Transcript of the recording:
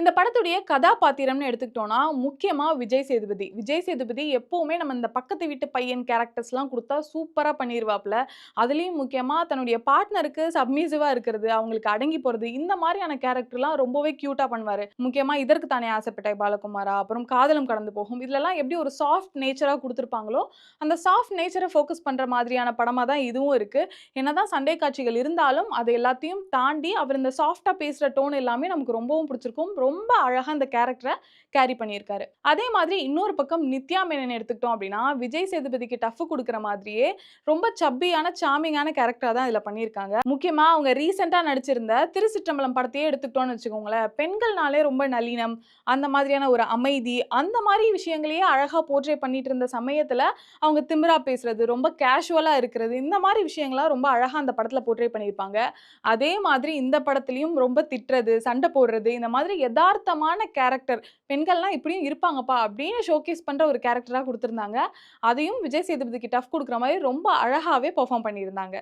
இந்த படத்துடைய கதாபாத்திரம்னு எடுத்துக்கிட்டோம்னா முக்கியமாக விஜய் சேதுபதி. விஜய் சேதுபதி எப்போவுமே நம்ம இந்த பக்கத்து வீட்டு பையன் கேரக்டர்ஸ்லாம் கொடுத்தா சூப்பராக பண்ணிடுவாப்ல அதுலேயும் முக்கியமாக தன்னுடைய பார்ட்னருக்கு சப்மிசிவாக இருக்கிறது அவங்களுக்கு அடங்கி போகிறது இந்த மாதிரியான கேரக்டர்லாம் ரொம்பவே க்யூட்டாக பண்ணுவார். முக்கியமாக இதற்கு தானே ஆசைப்பட்ட பாலகுமாரா அப்புறம் காதலும் கடந்து போகும். இதுலலாம் எப்படி ஒரு சாஃப்ட் நேச்சராக கொடுத்துருப்பாங்களோ அந்த சாஃப்ட் நேச்சரை ஃபோக்கஸ் பண்ணுற மாதிரியான படமாக தான் இதுவும் இருக்குது என்னதான் சண்டை காட்சிகள் இருந்தாலும் அது எல்லாத்தையும் தாண்டி அவர் இந்த சாஃப்டாக பேசுகிற டோன் எல்லாமே நமக்கு ரொம்பவும் பிடிச்சிருக்கும். ரொம்ப அழகாக இந்த கேரக்டரை கேரி பண்ணியிருக்காரு. அதே மாதிரி இன்னொரு பக்கம் நித்யா மேனன் எடுத்துக்கிட்டோம் அப்படின்னா விஜய் சேதுபதிக்கு டஃப் கொடுக்குற மாதிரியே ரொம்ப சப்பியான சாமிங்கான கேரக்டராக தான் இதில் பண்ணியிருக்காங்க. முக்கியமாக அவங்க ரீசெண்டாக நடிச்சிருந்த திருச்சிற்றம்பலம் படத்தையே எடுத்துக்கிட்டோம்னு வச்சுக்கோங்களேன் பெண்கள்னாலே ரொம்ப நளினம் அந்த மாதிரியான ஒரு அமைதி அந்த மாதிரி விஷயங்களையே அழகாக போர்ட்ரே பண்ணிட்டு இருந்த சமயத்தில் அவங்க திமிரா பேசுறது ரொம்ப கேஷுவலாக இருக்கிறது இந்த மாதிரி விஷயங்கள்லாம் ரொம்ப அழகாக அந்த படத்தில் போர்ட்ரே பண்ணியிருப்பாங்க. அதே மாதிரி இந்த படத்துலையும் ரொம்ப திட்டுறது சண்டை போடுறது இந்த மாதிரி யதார்த்தமான கேரக்டர் பெண்கள்லாம் இப்படியும் இருப்பாங்கப்பா அப்படின்னு ஷோகேஸ் பண்ணுற ஒரு கேரக்டராக கொடுத்துருந்தாங்க. அதையும் விஜய் சேதுபதிக்கு டஃப் கொடுக்குற மாதிரி ரொம்ப அழகாகவே பெர்ஃபார்ம் பண்ணியிருந்தாங்க.